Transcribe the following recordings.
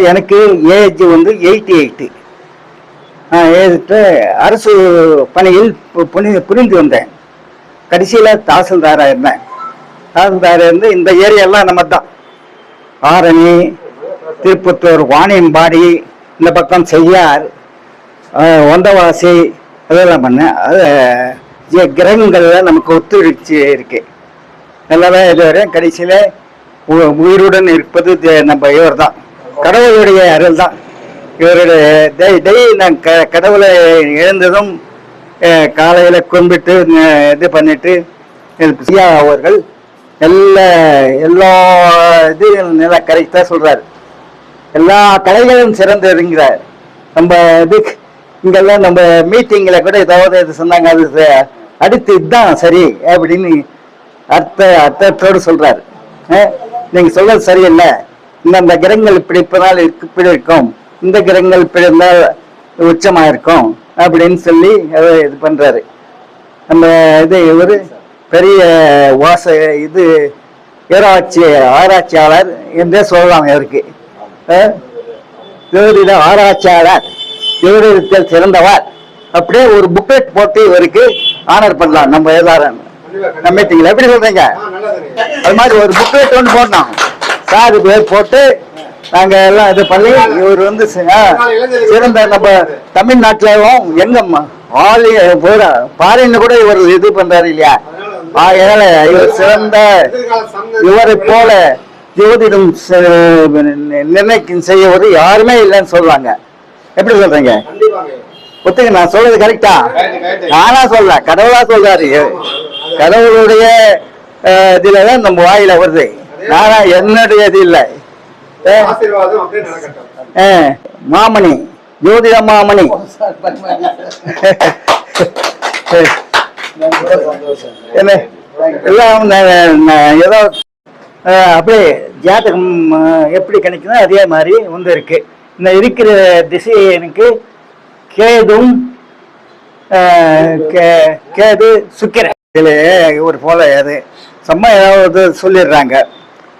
எனக்கு ஏஜ் வந்து eighty eight aged அரசு பணியில் புனி புரிந்து வந்தேன். கடைசியில் தாசில்தாராக இருந்தேன். தாசில்தாராக இருந்து இந்த ஏரியாலாம் நம்ம தான் ஆரணி திருப்பத்தூர் வாணியம்பாடி இந்த பக்கம் செய்யார் ஒந்தவாசி அதெல்லாம் பண்ணேன். அது ஜ- கிரகங்கள்ல நமக்கு ஒத்துழைச்சி இருக்கு. நல்லாவே இதுவரை கடைசியில் உயிருடன் இருப்பது நம்ம இவர் தான் கடவுளுடைய அருள் தான் இவருடைய டெய் டெய் நான் க கடவுளை எழுந்ததும் காலையில் காலையில கும்பிட்டு இது பண்ணிட்டு எனக்கு சியா அவர்கள் எல்லா எல்லா இது நல்லா கரெக்டாக சொல்றாரு. எல்லா கலைகளும் சிறந்திருங்கிறார் நம்ம இது இங்கெல்லாம் நம்ம மீட்டிங்ல கூட ஏதாவது இது சொன்னாங்க அது அடுத்து இதுதான் சரி அப்படின்னு அர்த்த அர்த்தத்தோடு சொல்றாரு. அஹ், நீங்க சொல்றது சரியில்லை. இந்தந்த கிரகங்கள் இப்படி இப்பனால் இருக்கு- இப்படி இருக்கும் இந்த கிரகங்கள் இப்படி இருந்தால் உச்சமா இருக்கும் அப்படின்னு சொல்லி அதை இது பண்றாரு. நம்ம இது இவரு பெரிய வாச இது ஏராட்சி ஆராய்ச்சியாளர் என்றே சொல்லலாம் இவருக்கு. ஜோதிட ஆராய்ச்சியாளர் ஜோதிடத்தில் சிறந்தவர். அப்படியே ஒரு புக்லெட் போட்டு இவருக்கு ஆனர் பண்ணலாம். நம்ம எல்லாரும் நம்ம எப்படி சொல்றீங்க? அது மாதிரி ஒரு புக்லெட் ஒன்று போட்டோம் காது பேர் போட்டு நாங்க எல்லாம் இது பண்ணி இவர் வந்து சிறந்த நம்ம தமிழ்நாட்டிலும் எங்கம்மா? ஆளு பூரா பாரின்னு கூட இவர் இது பண்றாரு இல்லையா? ஆகையால இவர் சிறந்த இவரை போல ஜோதிடம் ச- நிர்ணயிக்கும் செய்யவர் யாருமே இல்லைன்னு சொல்லுவாங்க எப்படி சொல்றீங்க? ஒத்துங்க நான் சொல்றது கரெக்டா நானா சொல்ல கடவுளா சொல்றாரு. கடவுளுடைய இதுலதான் நம்ம வாயில வருது. நானா என்னுடைய இது இல்லை மாமணி ஜோதிட மாமணி. என்ன? எல்லாம் ஏதோ அப்படியே ஜாதகம் எப்படி கணிக்குதோ அதே மாதிரி வந்து இருக்கு. இந்த இருக்கிற திசை எனக்கு கேதும் கேது சுக்கிர இதுல ஒரு போல அது. சும்மா ஏதாவது சொல்லிடுறாங்க.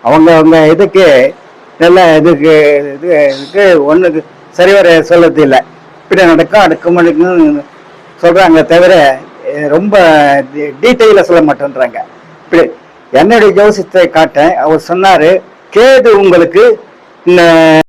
அவங்க அவங்க இதுக்கு நல்ல இதுக்கு இது இதுக்கு ஒன்றுக்கு சரிவர சொல்லது இல்லை. இப்படி நடக்கும் அடுக்கும் அடுக்கும் சொல்றாங்க தவிர ரொம்ப டீட்டெயிலாக சொல்ல மாட்டேன்றாங்க. இப்படி என்னுடைய ஜோசியத்தை காட்டேன் அவர் சொன்னார் கேது உங்களுக்கு